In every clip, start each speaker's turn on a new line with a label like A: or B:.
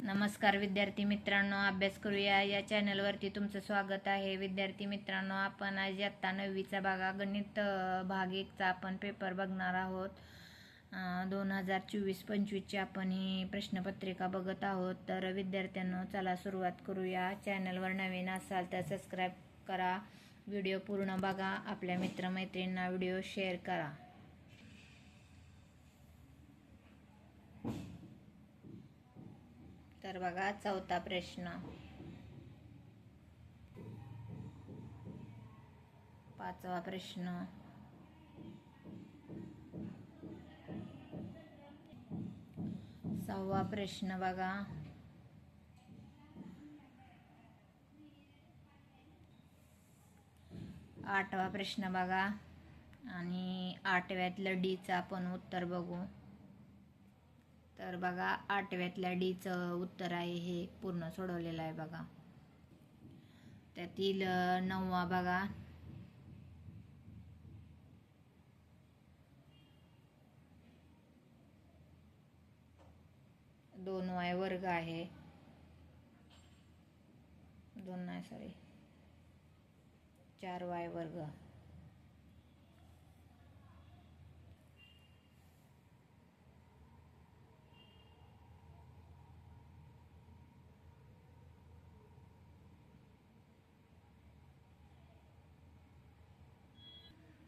A: नमस्कार विद्यार्थी मित्रांनो अभ्यास करूया. या चॅनलवरती तुमचं स्वागत आहे. विद्यार्थी मित्रांनो आपण आज आत्ता नववीचा भागा गणित भाग एकचा आपण पेपर बघणार आहोत. दोन हजार चोवीस पंचवीसची आपण ही प्रश्नपत्रिका बघत आहोत. तर विद्यार्थ्यांनो चला सुरुवात करूया. चॅनलवर नवीन असाल तर सबस्क्राईब करा. व्हिडिओ पूर्ण बघा. आपल्या मित्रमैत्रिणींना व्हिडिओ शेअर करा. तर बघा चौथा प्रश्न. पाचवा प्रश्न. सहावा प्रश्न बघा. आठवा प्रश्न बघा. आणि आठव्यातलं डीचं आपण उत्तर बघू. तर बघा आठव्यातल्या डीचं उत्तर आहे हे पूर्ण सोडवलेलं आहे बघा. त्यातील नववा बघा. दोन वाय वर्ग आहे. दोन नाही सॉरी चार वाय वर्ग.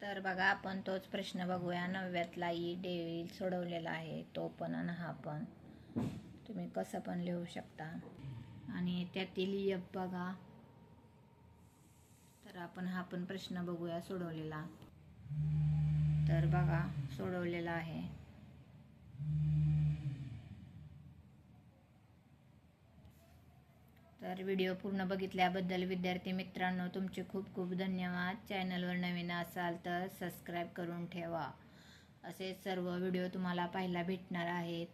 A: तर बघा आपण तोच प्रश्न बघूया. नवव्यातला ई डेविल सोडवलेला आहे. तो पण आणि हा पण. तुम्ही कसं पण लिहू शकता. आणि त्यातील यप बघा. तर आपण हा पण प्रश्न बघूया सोडवलेला. तर बघा सोडवलेला आहे. तर व्हिडिओ पूर्ण बघितल्याबद्दल विद्यार्थी मित्रांनो तुमचे खूप खूप धन्यवाद. चॅनलवर नवीन असाल तर सबस्क्राईब करून ठेवा. असे सर्व व्हिडिओ तुम्हाला पाहायला भेटणार आहेत.